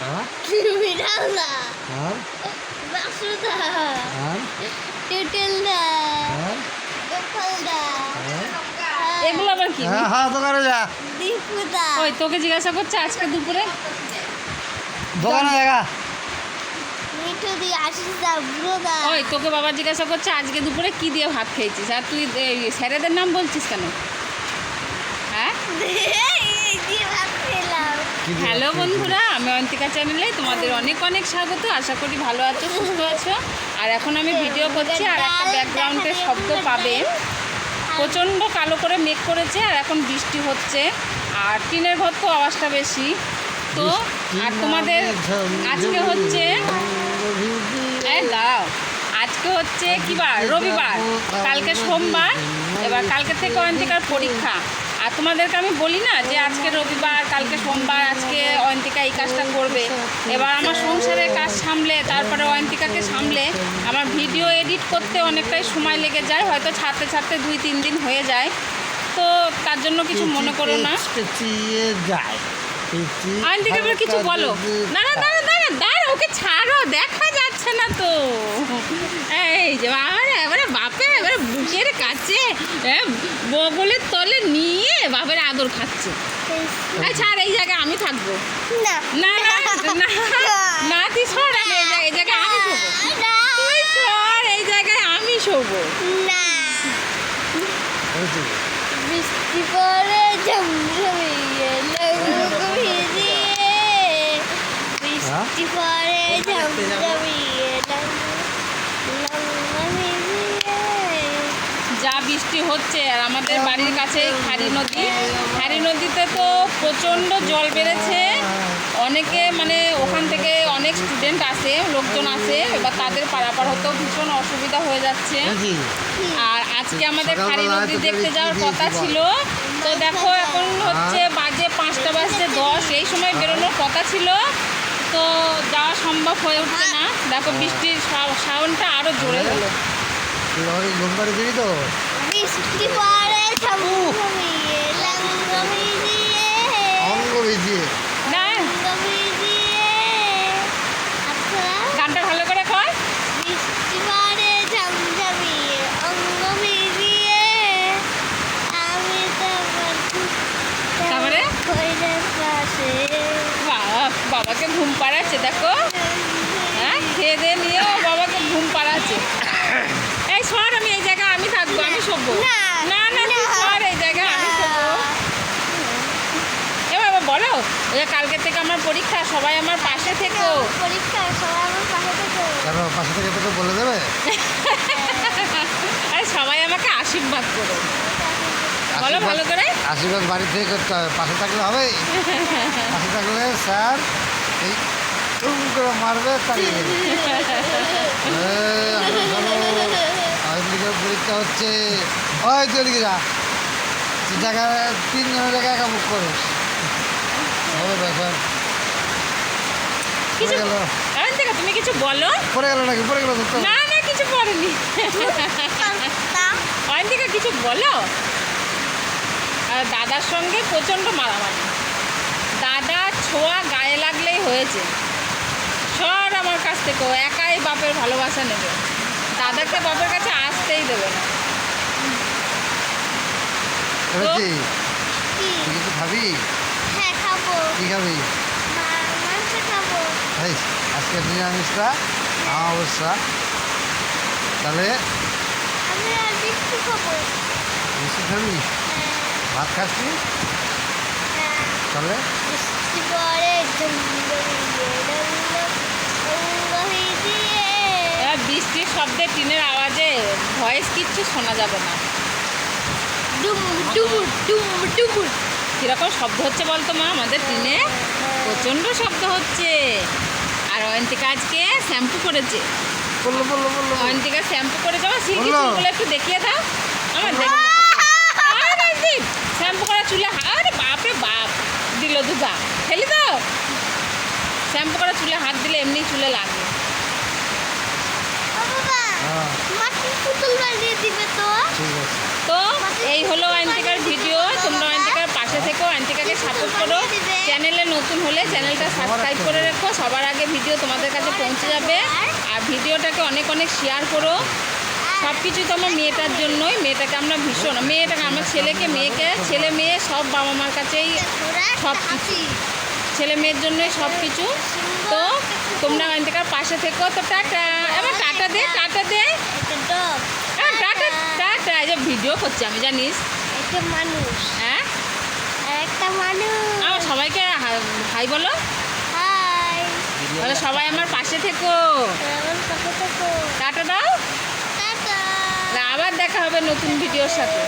হ্যাঁ? বিড়ালদা আর বাসুদা। আর টিটেলদা। আর গোপালদা। হ্যাঁ? এগুলো আবার কি? হ্যাঁ হ্যাঁ দোকানে যা। দীপুদা। ওই তোকে জিজ্ঞাসা করছে আজকে দুপুরে? দোকানে দেখা। মিঠু দি ওই তোকে বাবা জিজ্ঞাসা করছে আজকে দুপুরে কি দিয়ে ভাত খেয়েছিস? আর তুই এই স্যারেদের নাম বলছিস কেন? হ্যাঁ এই যে ভাত খেলাম কি দিয়ে হ্যালো বন্ধুরা আমি অন্তিকা চ্যানেলে তোমাদের অনেক অনেক স্বাগত। আশা করি ভালো আছো সুস্থ আছো। আর এখন আমি ভিডিও করছি আর একটা ব্যাকগ্রাউন্ডের শব্দ পাবে। প্রচণ্ড কালো করে মেঘ করেছে আর এখন বৃষ্টি হচ্ছে। আর টিনের ঘর তো আওয়াজটা বেশি। তো আর তোমাদের আজকে হচ্ছে দাঁড়াও। আজকে হচ্ছে কি বার? রবিবার। কালকে সোমবার। এবার কালকে থেকে অন্তিকার পরীক্ষা। আর তোমাদেরকে আমি বলি না যে আজকে রবিবার কালকে সোমবার আজকে অয়ন্তিকা এই কাজটা করবে। এবার আমার সংসারের কাজ সামলে তারপরে অয়ন্তিকাকে সামলে আমার ভিডিও এডিট করতে অনেকটাই সময় লেগে যায় হয়তো ছাড়তে ছাড়তে দুই তিন দিন হয়ে যায়। তো তার জন্য কিছু মনে করো না। যায়। আন্টিকে এবার কিছু বলো। না না দাঁড়া দাঁড়া দাঁড়া ওকে ছাড়ো দেখা যাচ্ছে না তো। এই যে বাপের এবারে বুকের কাছে বগলের তলে নিয়ে বাপের আদর খাচ্ছে। এই ছাড় এই জায়গায় আমি থাকব। না। না না তুই সর এই জায়গায় এই জায়গায় আমি শোবো। তুই সর এই জায়গায় আমি শোবো। না। বৃষ্টি পরে ঝমঝমিয়ে ভিজিয়ে বৃষ্টি পরে ঝমঝমিয়ে লগো ভিজিয়ে যা বৃষ্টি হচ্ছে আর আমাদের বাড়ির কাছে খারি নদী। খারি নদীতে তো প্রচণ্ড জল বেড়েছে। অনেকে মানে ওখান থেকে অনেক স্টুডেন্ট আসে লোকজন আসে এবার তাদের পারাপার হতেও ভীষণ অসুবিধা হয়ে যাচ্ছে। আর আজকে আমাদের খারি নদী দেখতে যাওয়ার কথা ছিল। তো দেখো এখন হচ্ছে বাজে পাঁচটা বাজতে দশ এই সময় বেরোনোর কথা ছিল। তো যাওয়া সম্ভব হয়ে উঠছে না। দেখো বৃষ্টির সাউন্ডটা আরও জোরে হলো। ঘুম পাড়ি তো বৃষ্টি অঙ্গ ভিজিয়ে আচ্ছা গানটা ভালো করে কর বৃষ্টি পরে ঝমঝমিয়ে অঙ্গ ভিজিয়ে আমি তারপরে? বাবাকে ঘুম পাড়াচ্ছে দেখো হ্যাঁ খেয়ে দিয়ে নিয়েও বাবাকে ঘুম পাড়াচ্ছে এই সর আমি এই জায়গায় আমি থাকব আমি শোবো না, না না তুই না। সর এই জায়গায় আমি শোবো এ বাবা বলো ওই যে কালকে থেকে আমার পরীক্ষা সবাই আমার পাশে থেকো। পরীক্ষা সবাই আমার পাশে থেকে। পাশে থেকে তোকে বলে দেবে? আরে সবাই আমাকে আশীর্বাদ করো। বলো ভালো করে। আশীর্বাদ বাড়ি থেকে করতে হবে। পাশে থাকলে হবে পাশে থাকলে স্যার এই টুম করে মারবে তাড়িয়ে দেবে। পরীক্ষা হচ্ছে। ওই তুই যা। জায়গায় তিনজনের জায়গায় একা বুক করিস। হবে ব্যাপার। কিছু এখন থেকে তুমি কিছু বলো? পড়ে গেল নাকি? পড়ে গেল না না কিছু পড়েনি। অয়ন্তিকা কিছু বলো? আর দাদার সঙ্গে প্রচণ্ড মারামারি। দাদা ছোঁয়া গায়ে লাগলেই হয়েছে। সর আমার কাছ থেকে একাই বাপের ভালোবাসা নেবে। দাদাকে বাপের কাছে আসতেই দেবে না। খাবি? হ্যাঁ খাব। কি খাবি? আজকে নিরামিষটা অবস্থা তাহলে মিষ্টি খাবি। হ্যাঁ, ভাত খাচ্ছি হ্যাঁ। তাহলে এবার বৃষ্টির শব্দে টিনের আওয়াজে ভয়েস কিচ্ছু শোনা যাবে না। ডুম। কীরকম শব্দ হচ্ছে বলতো মা? আমাদের টিনে প্রচণ্ড শব্দ হচ্ছে। আর অয়ন্তিকা আজকে শ্যাম্পু করেছে। বলল বলল বলল। অয়ন্তিকা শ্যাম্পু করে যাওয়া সিল্কি চুলগুলো একটু দেখিয়ে দাও। আমার শ্যাম্পু করা চুলে আরে বাপরে বাপ দিল দুগা খেলি তো শ্যাম্পু করা চুলে হাত দিলে এমনি চুলে লাগে হ্যাঁ। তো। এই হলো অয়ন্তিকার ভিডিও। তোমরা অয়ন্তিকার পাশে থেকো অয়ন্তিকাকে সাপোর্ট করো। চ্যানেলে নতুন হলে চ্যানেলটা সাবস্ক্রাইব করে রেখো। সবার আগে ভিডিও তোমাদের কাছে পৌঁছে যাবে। আর ভিডিওটাকে অনেক অনেক শেয়ার করো। সব কিছু তো আমার মেয়েটার জন্যই। মেয়েটাকে আমরা ভীষণ মেয়েটাকে আমার ছেলেকে মেয়েকে ছেলে মেয়ে সব বাবা মার কাছেই সব কিছু ছেলে মেয়ের জন্যই সব কিছু তো তোমরা এখানকার পাশে থেকো। তো টাটা। এবার টাটা দে টাটা দে। হ্যাঁ টাটা টাটা। এই যে ভিডিও করছি আমি জানিস? একটা মানুষ। হ্যাঁ? একটা মানুষ। আমার সবাইকে হাই বলো। সবাই আমার পাশে থেকো। টাটা দাও। আবার দেখা হবে নতুন ভিডিওর সাথে।